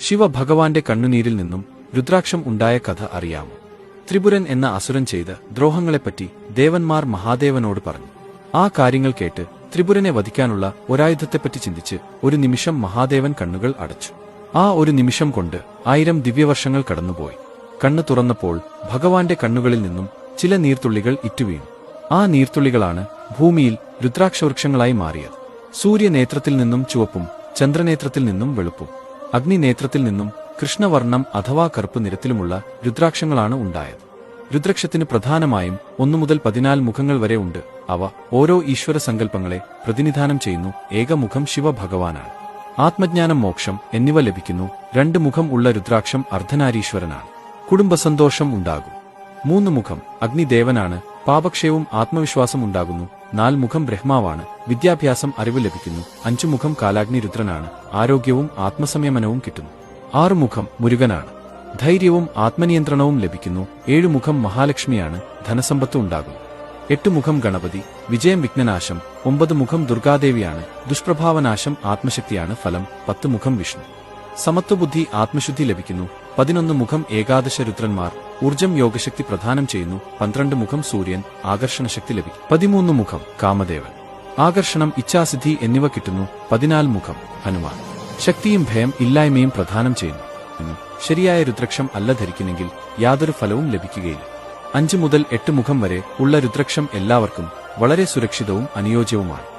ശിവഭഗവാന്റെ കണ്ണുനീരിൽ നിന്നും രുദ്രാക്ഷം ഉണ്ടായ കഥ അറിയാമോ? ത്രിപുരൻ എന്ന അസുരൻ ചെയ്ത ദ്രോഹങ്ങളെപ്പറ്റി ദേവന്മാർ മഹാദേവനോട് പറഞ്ഞു. ആ കാര്യങ്ങൾ കേട്ട് ത്രിപുരനെ വധിക്കാനുള്ള ഒരായുധത്തെപ്പറ്റി ചിന്തിച്ച് ഒരു നിമിഷം മഹാദേവൻ കണ്ണുകൾ അടച്ചു. ആ ഒരു നിമിഷം കൊണ്ട് ആയിരം ദിവ്യവർഷങ്ങൾ കടന്നുപോയി. കണ്ണു തുറന്നപ്പോൾ ഭഗവാന്റെ കണ്ണുകളിൽ നിന്നും ചില നീർത്തുള്ളികൾ ഇറ്റുവീണു. ആ നീർത്തുള്ളികളാണ് ഭൂമിയിൽ രുദ്രാക്ഷവൃക്ഷങ്ങളായി മാറിയത്. സൂര്യനേത്രത്തിൽ നിന്നും ചുവപ്പും ചന്ദ്രനേത്രത്തിൽ നിന്നും വെളുപ്പും. അഗ്നിനേത്രത്തിൽ നിന്നും കൃഷ്ണവർണം അഥവാ കറുപ്പ് നിരത്തിലുമുള്ള രുദ്രാക്ഷങ്ങളാണ് ഉണ്ടായത്. രുദ്രക്ഷത്തിന് പ്രധാനമായും ഒന്നു മുതൽ പതിനാല് മുഖങ്ങൾ വരെ ഉണ്ട്. അവ ഓരോ ഈശ്വര സങ്കല്പങ്ങളെ പ്രതിനിധാനം ചെയ്യുന്നു. ഏകമുഖം ശിവഭഗവാനാണ്. ആത്മജ്ഞാനം മോക്ഷം എന്നിവ ലഭിക്കുന്നു. രണ്ട് മുഖം ഉള്ള രുദ്രാക്ഷം അർദ്ധനാരീശ്വരനാണ്. കുടുംബസന്തോഷം ഉണ്ടാകും. മൂന്ന് മുഖം അഗ്നിദേവനാണ്. പാപക്ഷയവും ആത്മവിശ്വാസം ഉണ്ടാകുന്നു. നാൽമുഖം ബ്രഹ്മാവാണ്. വിദ്യാഭ്യാസം അറിവ് ലഭിക്കുന്നു. അഞ്ചുമുഖം കാലാഗ്നി രുദ്രനാണ് ആരോഗ്യവും ആത്മസംയമനവും കിട്ടുന്നു. ആറുമുഖം മുരുകനാണ്. ധൈര്യവും ആത്മനിയന്ത്രണവും ലഭിക്കുന്നു. ഏഴുമുഖം മഹാലക്ഷ്മിയാണ്. ധനസമ്പത്ത് ഉണ്ടാകുന്നു. എട്ടുമുഖം ഗണപതി. വിജയം വിഘ്നനാശം. ഒമ്പത് മുഖം ദുർഗാദേവിയാണ്. ദുഷ്പ്രഭാവനാശം ആത്മശക്തിയാണ് ഫലം. പത്ത് മുഖം വിഷ്ണു. സമത്വബുദ്ധി ആത്മശുദ്ധി ലഭിക്കുന്നു. പതിനൊന്ന് മുഖം ഏകാദശ രുദ്രന്മാർ ഊർജം യോഗശക്തി പ്രദാനം ചെയ്യുന്നു പന്ത്രണ്ട് മുഖം സൂര്യൻ ആകർഷണശക്തി ലഭിക്കും പതിമൂന്ന് മുഖം കാമദേവൻ. ആകർഷണം ഇച്ഛാസിദ്ധി എന്നിവ കിട്ടുന്നു പതിനാല് മുഖം ഹനുമാൻ. ശക്തിയും ഭയം ഇല്ലായ്മയും പ്രധാനം ചെയ്യുന്നു. ശരിയായ രുദ്രക്ഷം അല്ല ധരിക്കുന്നെങ്കിൽ യാതൊരു ഫലവും ലഭിക്കുകയില്ല. അഞ്ചു മുതൽ എട്ട് മുഖം വരെ ഉള്ള രുദ്രക്ഷം എല്ലാവർക്കും വളരെ സുരക്ഷിതവും അനുയോജ്യവുമാണ്.